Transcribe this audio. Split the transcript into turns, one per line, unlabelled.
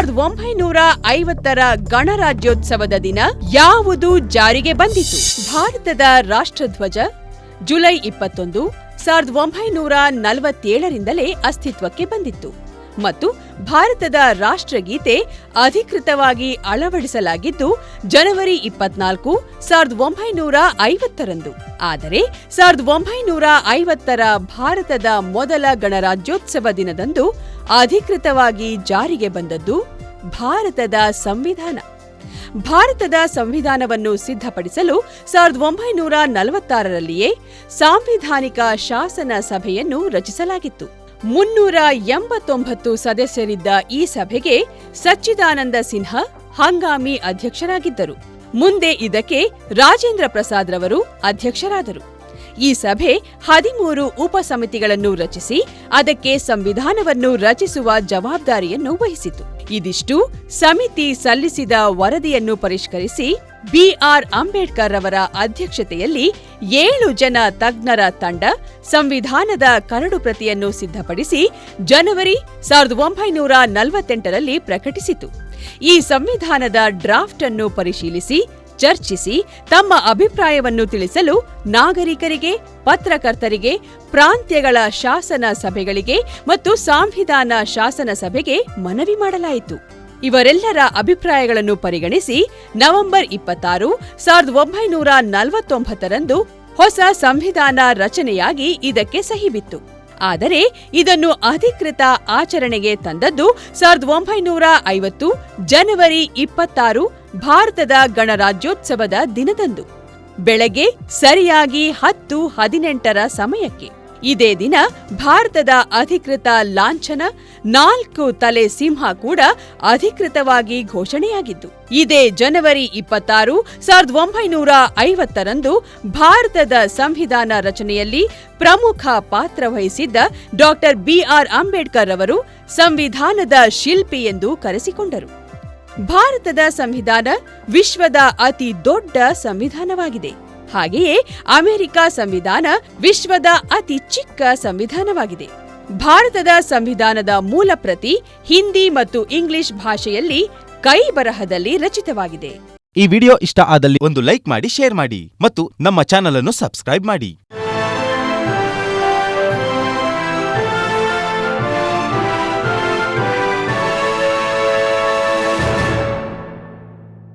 ಸಾವಿರದ ಒಂಬೈನೂರ ಐವತ್ತರ ಗಣರಾಜ್ಯೋತ್ಸವದ ದಿನ ಯಾವುದು ಜಾರಿಗೆ ಬಂದಿತು? ಭಾರತದ ರಾಷ್ಟ್ರಧ್ವಜ ಜುಲೈ ಇಪ್ಪತ್ತೊಂದು, ಸಾವಿರದ ಒಂಬೈನೂರ ನಲವತ್ತೇಳರಿಂದಲೇ ಅಸ್ತಿತ್ವಕ್ಕೆ ಬಂದಿತ್ತು. ಮತ್ತು ಭಾರತದ ರಾಷ್ಟ್ರಗೀತೆ ಅಧಿಕೃತವಾಗಿ ಅಳವಡಿಸಲಾಗಿದ್ದು, ಜನವರಿ ಇಪ್ಪತ್ನಾಲ್ಕು, ಸಾವಿರದ ಒಂಬೈನೂರ ಐವತ್ತರಂದು. ಆದರೆ, ಸಾವಿರದ ಒಂಬೈನೂರ ಐವತ್ತರ ಭಾರತದ ಮೊದಲ ಗಣರಾಜ್ಯೋತ್ಸವ ದಿನದಂದು ಅಧಿಕೃತವಾಗಿ ಜಾರಿಗೆ ಬಂದದ್ದು ಭಾರತದ ಸಂವಿಧಾನ. ಭಾರತದ ಸಂವಿಧಾನವನ್ನು ಸಿದ್ಧಪಡಿಸಲು ಸಾವಿರದ ಒಂಬೈನೂರ ನಲವತ್ತಾರರಲ್ಲಿಯೇ ಸಾಂವಿಧಾನಿಕ ಶಾಸನ ಸಭೆಯನ್ನು ರಚಿಸಲಾಗಿತ್ತು. ಮುನ್ನೂರ ಎಂಬತ್ತೊಂಬತ್ತು ಸದಸ್ಯರಿದ್ದ ಈ ಸಭೆಗೆ ಸಚ್ಚಿದಾನಂದ ಸಿನ್ಹಾ ಹಂಗಾಮಿ ಅಧ್ಯಕ್ಷರಾಗಿದ್ದರು. ಮುಂದೆ ಇದಕ್ಕೆ ರಾಜೇಂದ್ರ ಪ್ರಸಾದ್ ರವರು ಅಧ್ಯಕ್ಷರಾದರು. ಈ ಸಭೆ ಹದಿಮೂರು ಉಪಸಮಿತಿಗಳನ್ನು ರಚಿಸಿ, ಅದಕ್ಕೆ ಸಂವಿಧಾನವನ್ನು ರಚಿಸುವ ಜವಾಬ್ದಾರಿಯನ್ನು ವಹಿಸಿತು. ಇದಿಷ್ಟು ಸಮಿತಿ ಸಲ್ಲಿಸಿದ ವರದಿಯನ್ನು ಪರಿಷ್ಕರಿಸಿ ಬಿಆರ್ ಅಂಬೇಡ್ಕರ್ ಅವರ ಅಧ್ಯಕ್ಷತೆಯಲ್ಲಿ ಏಳು ಜನ ತಜ್ಞರ ತಂಡ ಸಂವಿಧಾನದ ಕರಡು ಪ್ರತಿಯನ್ನು ಸಿದ್ಧಪಡಿಸಿ ಜನವರಿ ಸಾವಿರದ ಒಂಬೈನೂರ ನಲವತ್ತೆಂಟರಲ್ಲಿ ಪ್ರಕಟಿಸಿತು. ಈ ಸಂವಿಧಾನದ ಡ್ರಾಫ್ಟ್ ಅನ್ನು ಪರಿಶೀಲಿಸಿ ಚರ್ಚಿಸಿ ತಮ್ಮ ಅಭಿಪ್ರಾಯವನ್ನು ತಿಳಿಸಲು ನಾಗರಿಕರಿಗೆ, ಪತ್ರಕರ್ತರಿಗೆ, ಪ್ರಾಂತ್ಯಗಳ ಶಾಸನ ಸಭೆಗಳಿಗೆ ಮತ್ತು ಸಾಂವಿಧಾನ ಶಾಸನ ಸಭೆಗೆ ಮನವಿ ಮಾಡಲಾಯಿತು. ಇವರೆಲ್ಲರ ಅಭಿಪ್ರಾಯಗಳನ್ನು ಪರಿಗಣಿಸಿ ನವೆಂಬರ್ ಇಪ್ಪತ್ತಾರು, ಸಾವಿರದ ಒಂಬೈನೂರ ನಲವತ್ತೊಂಬತ್ತರಂದು ಹೊಸ ಸಂವಿಧಾನ ರಚನೆಯಾಗಿ ಇದಕ್ಕೆ ಸಹಿ ಬಿತ್ತು ಆದರೆ ಇದನ್ನು ಅಧಿಕೃತ ಆಚರಣೆಗೆ ತಂದದ್ದು ಸಾವಿರದ ಒಂಬೈನೂರ ಐವತ್ತು, ಜನವರಿ ಇಪ್ಪತ್ತಾರು ಭಾರತದ ಗಣರಾಜ್ಯೋತ್ಸವದ ದಿನದಂದು. ಬೆಳಗ್ಗೆ ಸರಿಯಾಗಿ ಹತ್ತು ಹದಿನೆಂಟರ ಸಮಯಕ್ಕೆ ಇದೇ ದಿನ ಭಾರತದ ಅಧಿಕೃತ ಲಾಂಛನ ನಾಲ್ಕು ತಲೆ ಸಿಂಹ ಕೂಡ ಅಧಿಕೃತವಾಗಿ ಘೋಷಣೆಯಾಗಿದ್ದು, ಇದೇ ಜನವರಿ ಇಪ್ಪತ್ತಾರು, ಸಾವಿರದ ಒಂಬೈನೂರ ಐವತ್ತರಂದು ಭಾರತದ ಸಂವಿಧಾನ ರಚನೆಯಲ್ಲಿ ಪ್ರಮುಖ ಪಾತ್ರ ವಹಿಸಿದ್ದ ಡಾಕ್ಟರ್ ಬಿಆರ್ ಅಂಬೇಡ್ಕರ್ ಅವರು ಸಂವಿಧಾನದ ಶಿಲ್ಪಿ ಎಂದು ಕರೆಸಿಕೊಂಡರು. ಭಾರತದ ಸಂವಿಧಾನ ವಿಶ್ವದ ಅತಿ ದೊಡ್ಡ ಸಂವಿಧಾನವಾಗಿದೆ. ಹಾಗೆಯೇ ಅಮೆರಿಕ ಸಂವಿಧಾನ ವಿಶ್ವದ ಅತಿ ಚಿಕ್ಕ ಸಂವಿಧಾನವಾಗಿದೆ. ಭಾರತದ ಸಂವಿಧಾನದ ಮೂಲ ಪ್ರತಿ ಹಿಂದಿ ಮತ್ತು ಇಂಗ್ಲಿಷ್ ಭಾಷೆಯಲ್ಲಿ ಕೈ ಬರಹದಲ್ಲಿ ರಚಿತವಾಗಿದೆ.
ಈ ವಿಡಿಯೋ ಇಷ್ಟ ಆದಲ್ಲಿ ಒಂದು ಲೈಕ್ ಮಾಡಿ, ಶೇರ್ ಮಾಡಿ ಮತ್ತು ನಮ್ಮ ಚಾನಲ್ ಅನ್ನು ಸಬ್ಸ್ಕ್ರೈಬ್ ಮಾಡಿ.